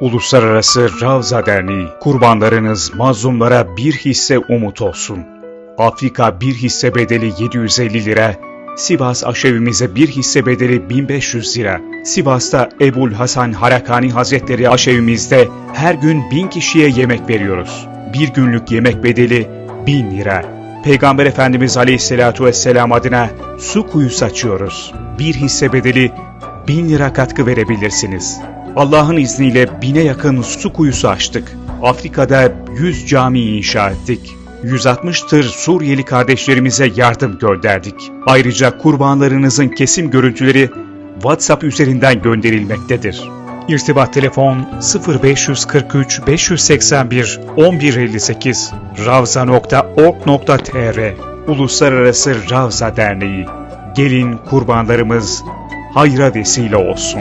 Uluslararası Ravza Derneği, kurbanlarınız mazlumlara bir hisse umut olsun. Afrika bir hisse bedeli 750 lira, Sivas aşevimize bir hisse bedeli 1500 lira. Sivas'ta Ebul Hasan Harakani Hazretleri aşevimizde her gün 1000 kişiye yemek veriyoruz. Bir günlük yemek bedeli 1000 lira. Peygamber Efendimiz Aleyhisselatü Vesselam adına su kuyusu açıyoruz. Bir hisse bedeli 1000 lira katkı verebilirsiniz. Allah'ın izniyle bine yakın su kuyusu açtık. Afrika'da 100 cami inşa ettik. 160 tır Suriyeli kardeşlerimize yardım gönderdik. Ayrıca kurbanlarınızın kesim görüntüleri WhatsApp üzerinden gönderilmektedir. İrtibat telefon 0543 581 1158 ravza.org.tr Uluslararası Ravza Derneği Gelin kurbanlarımız hayra vesile olsun.